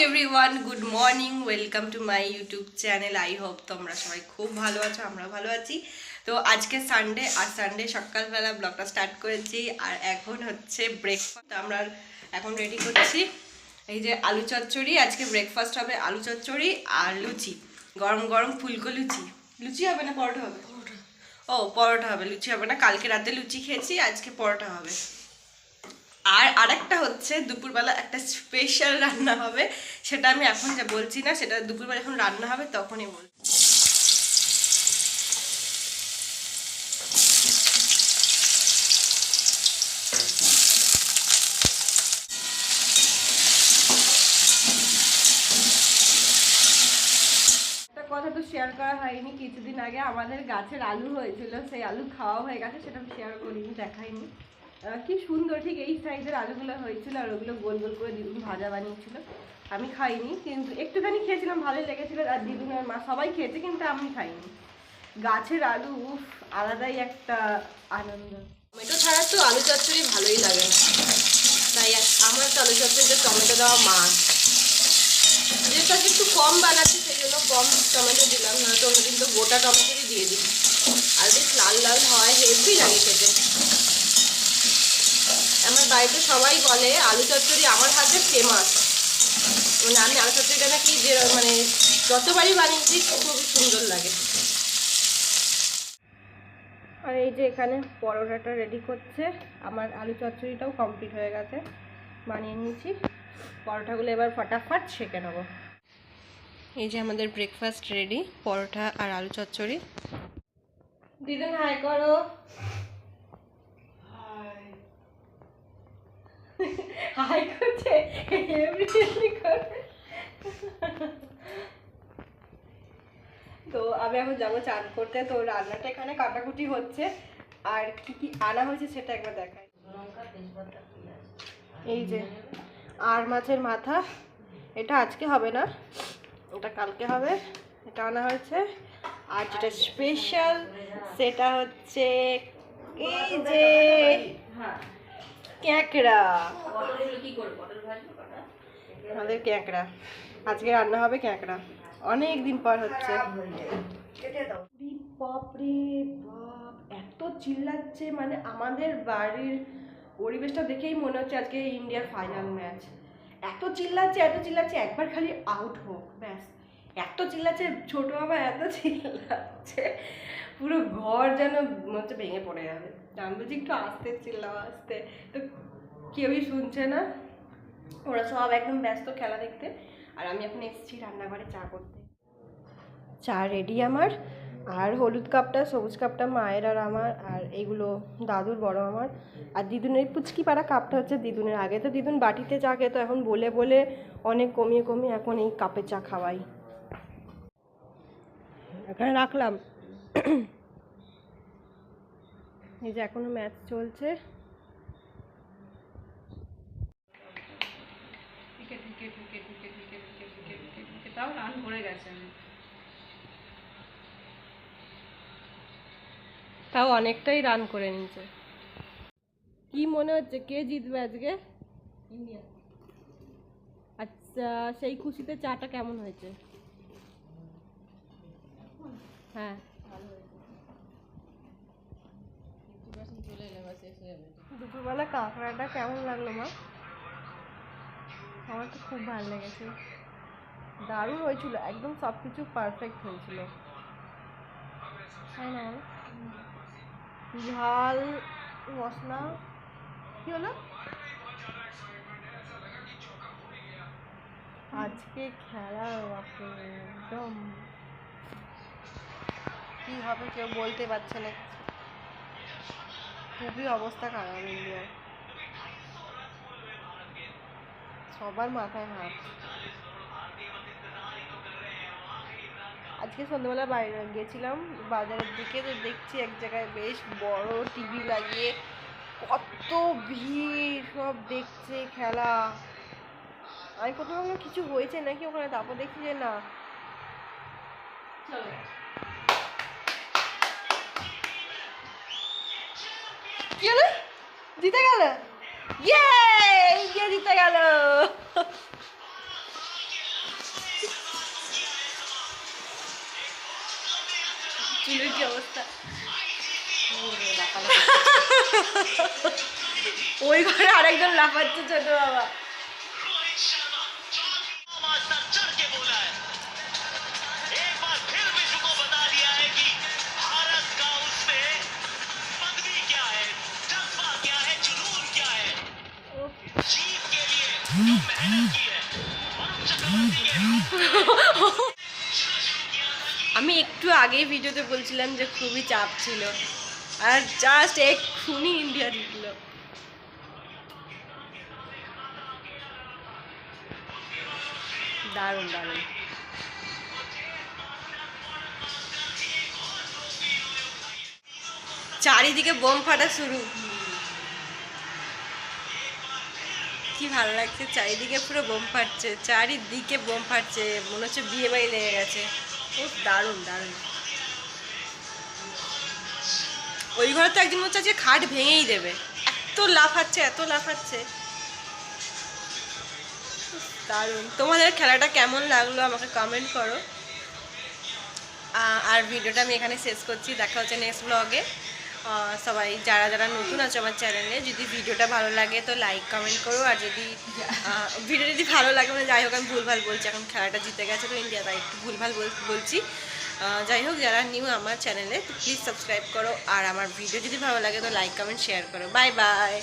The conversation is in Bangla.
Everyone good morning welcome to my YouTube channel I hope তোমরা সবাই খুব ভালো আছো আমরা ভালো আছি। তো আজকে সানডে আর সানডে সকালবেলা ব্লগটা স্টার্ট করেছি আর এখন হচ্ছে ব্রেকফাস্ট আমরা এখন রেডি করছি। এই যে আলু চচ্চড়ি আজকে ব্রেকফাস্ট হবে আলু চচ্চড়ি আর লুচি। গরম গরম ফুলকো লুচি। লুচি হবে না পরোটা হবে? ও পরোটা হবে। লুচি হবে না। কালকে রাতে লুচি খেয়েছি আজকে পরোটা হবে। আর আরেকটা হচ্ছে দুপুরবেলা একটা স্পেশাল রান্না হবে, সেটা আমি এখন যা বলছি না, সেটা দুপুরবেলা যখন রান্না হবে তখনই বল কথা তো শেয়ার করা হয়নি, কিছুদিন আগে আমাদের গাছের আলু হয়েছিল, সেই আলু খাওয়া হয়ে গেছে, সেটা আমি শেয়ার করিনি, দেখাইনি। কি সুন্দর ঠিক এই সাইজের আলুগুলো হয়েছিল আর ওগুলো গোল গোল করে দিদুন ভাজা বানিয়েছিল। আমি খাইনি কিন্তু একটুখানি খেয়েছিলাম ভালোই লেগেছিল। আর দিদুন আর মা সবাই খেয়েছে কিন্তু আমি খাইনি। গাছের আলু উফ, আলাদাই একটা আনন্দ। টমেটো ছাড়া তো আলু চচ্চড়ি ভালোই লাগে না। তাই আমার তো আলু চচ্চড়িতে টমেটো দেওয়া যেহেতু আজকে একটু কম বানাচ্ছি সেই জন্য কম টমেটো দিলাম। নয়তো অন্যদিন তো গোটা টমেটোই দিয়ে দিই আর বেশ লাল লাল হয় হেভি লাগে খেতে। আমার বাড়িতে সবাই বলে, আলু চচ্চড়ি আমার হাতে ফেমাস মানে আমি আলু চচ্চড়িটা নাকি যে মানে যতবারই বানিয়েছি, খুবই সুন্দর লাগে। আর এই যে এখানে পরোটাটা রেডি করছে। আমার আলু চচ্চড়িটাও কমপ্লিট হয়ে গেছে। বানিয়ে নিয়েছি। পরোটাগুলো এবার ফটাফট সেঁকে নেব। এই যে আমাদের ব্রেকফাস্ট রেডি পরোটা আর আলু চচ্চড়ি। দিদিন হাই করো। হাই করছে তো আমি এখন যাব চান করতে। তো রান্নাটা এখানে কাটাকুটি হচ্ছে। আর কি কি আনা হয়েছে সেটা একবার দেখাই। এই যে, আর মাছের মাথা। এটা আজকে হবে না ওটা কালকে হবে। এটা আনা হয়েছে। আর যেটা স্পেশাল সেটা হচ্ছে এই যে ক্যাঁকড়া। আমাদের ক্যাঁকড়া। আজকে রান্না হবে ক্যাঁকড়া। অনেক দিন পর হচ্ছে। বাপরে বাপ এত চিল্লাচ্ছে। মানে আমাদের বাড়ির পরিবেশটা দেখেই মনে হচ্ছে আজকে ইন্ডিয়ার ফাইনাল ম্যাচ এত চিল্লাচ্ছে এত চিল্লাচ্ছে একবার খালি আউট হোক ব্যাস। এত চিল্লাচ্ছে ছোট বাবা এত চিল্লাচ্ছে। পুরো ঘর যেন মনে হচ্ছে ভেঙে পড়ে যাবে। জানব যে একটু আস্তে, চিল্লাও আসতে। তো কেউই শুনছে না। ওরা সব একদম ব্যস্ত খেলা দেখতে। আর আমি এখন এসেছি রান্নাঘরে চা করতে। চা রেডি আমার। আর হলুদ কাপটা, সবুজ কাপটা মায়ের আর আমার। আর এইগুলো দাদুর, বড় আমার। আর দিদুনের পুচকি পাড়া কাপটা হচ্ছে দিদুনের। আগে তো দিদুন বাটিতে চা খেতো, এখন বলে বলে অনেক কমিয়ে কমিয়ে এখন এই কাপে চা খাওয়াই। এখানে রাখলাম। এই যে এখনও ম্যাচ চলছে। তাও রান করে গেছে। তাও অনেকটাই রান করে নিয়েছে। কি মনে হচ্ছে কে জিতবে আজকে? ইন্ডিয়া। আচ্ছা সেই খুশিতে চাটা কেমন হয়েছে? হ্যাঁ চলে এলে বা শেষ হয়ে যাবে দুপুরবেলা কাঁকড়াটা কেমন লাগল, মা? আমার তো খুব ভালো লেগেছে। দারুণ হয়েছিল, একদম সব কিছু পারফেক্ট হয়েছিল ঝাল, মশলা, কি হলো? আজকে খেলা একদম। কি হবে কেউ বলতে পারছে না। খুবই অবস্থা খারাপ ইন্ডিয়ার সবার মাথায় হাত। আজকে সন্ধ্যাবেলা বাইরে গেছিলাম বাজারের দিকে তো দেখছি এক জায়গায় বেশ বড় টিভি লাগিয়ে কত ভিড়, সব দেখছে খেলা। আমি প্রথমে কিছু হয়েছে নাকি ওখানে, তারপর দেখছি যে না। চলো। কি হলো? গেল? ইয়ে দিতে জিতে গেল। কি অবস্থা? ওই ঘরে আরেকজন লাফাচ্ছে ছোট বাবা। আমি একটু আগেই ভিডিওতে বলছিলাম যে খুবই চাপ ছিল। আর জাস্ট এক্ষুনি ইন্ডিয়া জিতলো দারুণ দারুণ। চারিদিকে বোম ফাটা শুরু। কি ভালো লাগছে? চারিদিকে পুরো বোম ফাটছে, চারিদিকে বোম ফাটছে, মনে হচ্ছে বিয়ে বাড়ি লেগে গেছে। খুব দারুণ দারুণ। ওই ঘরে তো একদিন হচ্ছে আজকে খাট ভেঙেই দেবে। এত লাফাচ্ছে এত লাফাচ্ছে। দারুণ। তোমাদের খেলাটা কেমন লাগল আমাকে কমেন্ট করো। আর ভিডিওটা আমি এখানে শেষ করছি। দেখা হচ্ছে নেক্সট ব্লগে সবাই যারা যারা নতুন আছে আমার চ্যানেলে, যদি ভিডিওটা ভালো লাগে তো লাইক কমেন্ট করো, আর যদি ভিডিও যদি ভালো লাগে মানে যাই হোক, আমি ভুলভাল বলছি, এখন খেলাটা জিতে গেছে তো ইন্ডিয়া তাই একটু ভুলভাল বল- বলছি। যাই হোক, যারা নিউ আমার চ্যানেলে, তো প্লিজ সাবস্ক্রাইব করো, আর আমার ভিডিও যদি ভালো লাগে তো লাইক কমেন্ট শেয়ার করো। Bye bye